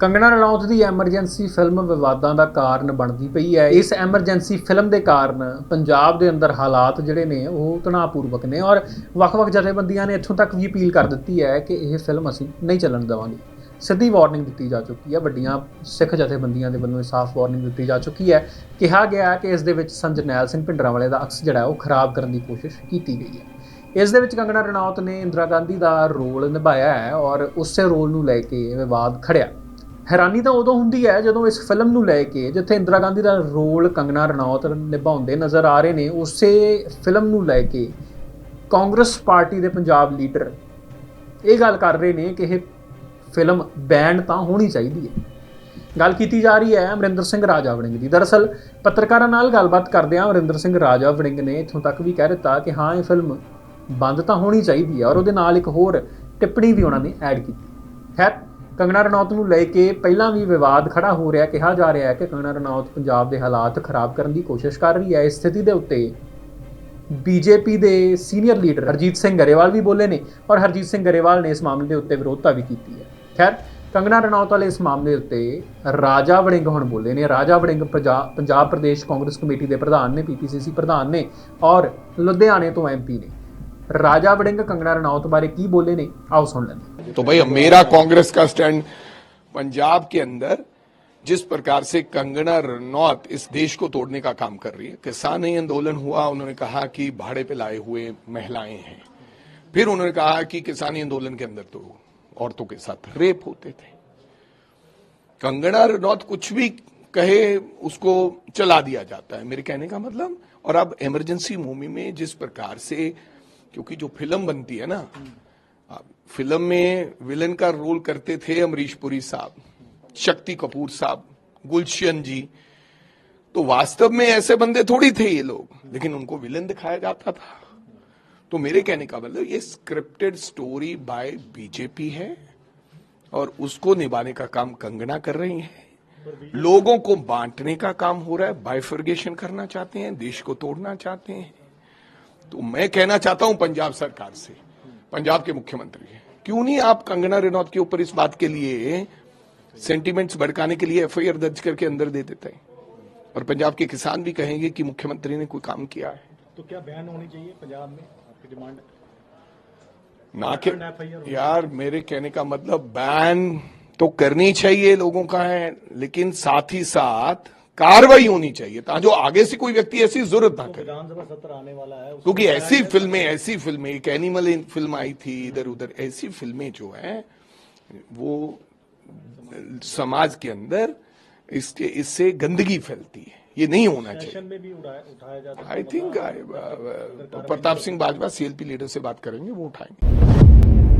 ਕੰਗਣਾ ਰਣੌਤ ਦੀ emergency film ਵਿਵਾਦਾਂ ਦਾ ਕਾਰਨ ਬਣਦੀ ਪਈ ਹੈ। ਇਸ ਐਮਰਜੈਂਸੀ ਫਿਲਮ ਦੇ ਕਾਰਨ ਪੰਜਾਬ ਦੇ ਅੰਦਰ ਹਾਲਾਤ ਜਿਹੜੇ ਨੇ, ਉਹ ਤਣਾਅਪੂਰਵਕ ਨੇ ਔਰ ਵੱਖ-ਵੱਖ ਜਥੇਬੰਦੀਆਂ ਨੇ ਇੱਥੋਂ ਤੱਕ ਵੀ ਅਪੀਲ ਕਰ ਦਿੱਤੀ ਹੈ ਕਿ ਇਹ ਫਿਲਮ ਅਸੀਂ ਨਹੀਂ ਚੱਲਣ ਦੇਵਾਂਗੇ। ਸਿੱਧੀ ਵਾਰਨਿੰਗ ਦਿੱਤੀ ਜਾ ਚੁੱਕੀ ਹੈ। ਵੱਡੀਆਂ ਸਿੱਖ ਜਥੇਬੰਦੀਆਂ ਦੇ ਵੱਲੋਂ ਇਹ ਸਾਫ਼ ਵਾਰਨਿੰਗ ਦਿੱਤੀ ਜਾ ਚੁੱਕੀ ਹੈ। ਕਿਹਾ ਗਿਆ ਕਿ ਇਸ ਦੇ ਵਿੱਚ ਸੰਜਰਨੈਲ ਸਿੰਘ ਭਿੰਡਰਾਂਵਾਲੇ ਦਾ ਅਕਸ ਜਿਹੜਾ ਉਹ ਖਰਾਬ ਕਰਨ ਦੀ ਕੋਸ਼ਿਸ਼ ਕੀਤੀ ਗਈ ਹੈ। ਇਸ ਦੇ ਵਿੱਚ ਕੰਗਣਾ ਰਣੌਤ ਨੇ ਇੰਦਰਾ ਗਾਂਧੀ ਦਾ ਰੋਲ ਨਿਭਾਇਆ ਹੈ ਔਰ ਉਸੇ ਰੋਲ ਨੂੰ ਲੈ ਕੇ ਵਿਵਾਦ ਖੜਿਆ ਹੈਰਾਨੀ ਤਾਂ ਉਦੋਂ ਹੁੰਦੀ ਹੈ ਜਦੋਂ ਇਸ ਫਿਲਮ ਨੂੰ ਲੈ ਕੇ ਜਿੱਥੇ ਇੰਦਰਾ ਗਾਂਧੀ ਦਾ ਰੋਲ ਕੰਗਨਾ ਰਣੌਤ ਨਿਭਾਉਂਦੇ ਨਜ਼ਰ ਆ ਰਹੇ ਨੇ, ਉਸੇ ਫਿਲਮ ਨੂੰ ਲੈ ਕੇ ਕਾਂਗਰਸ ਪਾਰਟੀ ਦੇ ਪੰਜਾਬ ਲੀਡਰ ਇਹ ਗੱਲ ਕਰ ਰਹੇ ਨੇ ਕਿ ਇਹ ਫਿਲਮ ਬੈਨ ਤਾਂ ਹੋਣੀ ਚਾਹੀਦੀ ਹੈ। ਗੱਲ ਕੀਤੀ ਜਾ ਰਹੀ ਹੈ ਅਮਰਿੰਦਰ ਸਿੰਘ ਰਾਜਾ ਵੜਿੰਗ ਦੀ। ਦਰਅਸਲ ਪੱਤਰਕਾਰਾਂ ਨਾਲ ਗੱਲਬਾਤ ਕਰਦਿਆਂ ਅਮਰਿੰਦਰ ਸਿੰਘ ਰਾਜਾ ਵੜਿੰਗ ਨੇ ਇੱਥੋਂ ਤੱਕ ਵੀ ਕਹਿ ਦਿੱਤਾ ਕਿ ਹਾਂ, ਇਹ ਫਿਲਮ ਬੰਦ ਤਾਂ ਹੋਣੀ ਚਾਹੀਦੀ ਹੈ ਔਰ ਉਹਦੇ ਨਾਲ ਇੱਕ ਹੋਰ ਟਿੱਪਣੀ ਵੀ ਉਹਨਾਂ ਨੇ ਐਡ ਕੀਤੀ। ਹੈ ਕੰਗਣਾ ਰਣੌਤ ਨੂੰ ਲੈ ਕੇ ਪਹਿਲਾਂ ਵੀ ਵਿਵਾਦ ਖੜਾ ਹੋ ਰਿਹਾ, ਕਿਹਾ ਜਾ ਰਿਹਾ ਹੈ ਕਿ ਕੰਗਣਾ ਰਣੌਤ ਪੰਜਾਬ ਦੇ ਹਾਲਾਤ ਖਰਾਬ ਕਰਨ ਦੀ ਕੋਸ਼ਿਸ਼ ਕਰ ਰਹੀ ਹੈ। ਇਸ ਸਥਿਤੀ ਦੇ ਉੱਤੇ ਬੀਜੇਪੀ ਦੇ ਸੀਨੀਅਰ ਲੀਡਰ ਹਰਜੀਤ ਸਿੰਘ ਗਰੇਵਾਲ ਵੀ ਬੋਲੇ ਨੇ ਔਰ ਹਰਜੀਤ ਸਿੰਘ ਗਰੇਵਾਲ ਨੇ ਇਸ ਮਾਮਲੇ ਦੇ ਉੱਤੇ ਵਿਰੋਧਤਾ ਵੀ ਕੀਤੀ ਹੈ। ਖੈਰ, ਕੰਗਣਾ ਰਣੌਤ ਵਾਲੇ ਇਸ ਮਾਮਲੇ ਉੱਤੇ ਰਾਜਾ ਵੜਿੰਗ ਹੁਣ ਬੋਲੇ ਨੇ। ਰਾਜਾ ਵੜਿੰਗ ਪੰਜਾਬ ਪੰਜਾਬ ਪ੍ਰਦੇਸ਼ ਕਾਂਗਰਸ ਕਮੇਟੀ ਦੇ ਪ੍ਰਧਾਨ ਨੇ ਪੀਪੀਸੀਸੀ ਪ੍ਰਧਾਨ ਨੇ ਔਰ ਲੁਧਿਆਣੇ ਤੋਂ ਐਮਪੀ ਨੇ। ਰਾਜਾ ਵੜਿੰਗ ਕੰਗਨਾ ਰਣੌਤ ਬਾਰੇ ਕੀ ਬੋਲੇ ਨੇ ਆਓ ਸੁਣ ਲੈਂਦੇ ਹਾਂ। तो भाई मेरा कांग्रेस का स्टैंड पंजाब के अंदर जिस प्रकार से कंगना रनौत इस देश को तोड़ने का काम कर रही है किसान आंदोलन हुआ उन्होंने कहा कि भाड़े पे लाए हुए महिलाएं हैं फिर उन्होंने कहा कि किसानी आंदोलन के अंदर तो औरतों के साथ रेप होते थे कंगना रनौत कुछ भी कहे उसको चला दिया जाता है मेरे कहने का मतलब और अब इमरजेंसी मूवी में जिस प्रकार से क्योंकि जो फ़िल्म बनती है ना फ़िल्म में विलन का रोल करते थे अमरीश पुरी साहब, शक्ति कपूर साहब, गुलशन जी। तो वास्तव में ऐसे बंदे थोड़ी थे ये लोग, लेकिन उनको विलन दिखाया जाता था। तो मेरे कहने का मतलब ये स्क्रिप्टेड स्टोरी बाय बीजेपी है और उसको निभाने का काम कंगना कर रही है। लोगों को बांटने का काम हो रहा है बाइफर्गेशन करना चाहते हैं, देश को तोड़ना चाहते हैं। तो मैं कहना चाहता हूँ पंजाब सरकार से पंजाब के मुख्यमंत्री क्यों नहीं आप कंगना रनौत के ऊपर इस बात के लिए सेंटीमेंट्स भड़काने के लिए एफआईआर दर्ज करके अंदर दे देते हैं? और पंजाब के किसान भी कहेंगे कि मुख्यमंत्री ने कोई काम किया है। तो क्या बैन होनी चाहिए पंजाब में? आपकी डिमांड? ना के यार मेरे कहने का मतलब बैन तो करनी चाहिए लोगों का है लेकिन साथ ही साथ कार्रवाई होनी चाहिए ताकि जो आगे से कोई व्यक्ति ऐसी ज़रूरत ना करे। विधानसभा सत्र आने वाला है क्योंकि ऐसी फ़िल्में ऐसी फ़िल्में एक एनिमल फ़िल्म आई थी इधर उधर ऐसी फ़िल्में जो है वो समाज के अंदर इसके इससे गंदगी फैलती है ये नहीं होना चाहिए। सेशन में भी उठाया उठाया जाता है। I think Pratap Singh Bajwa CLP leader से बात करेंगे वो उठाएँगे।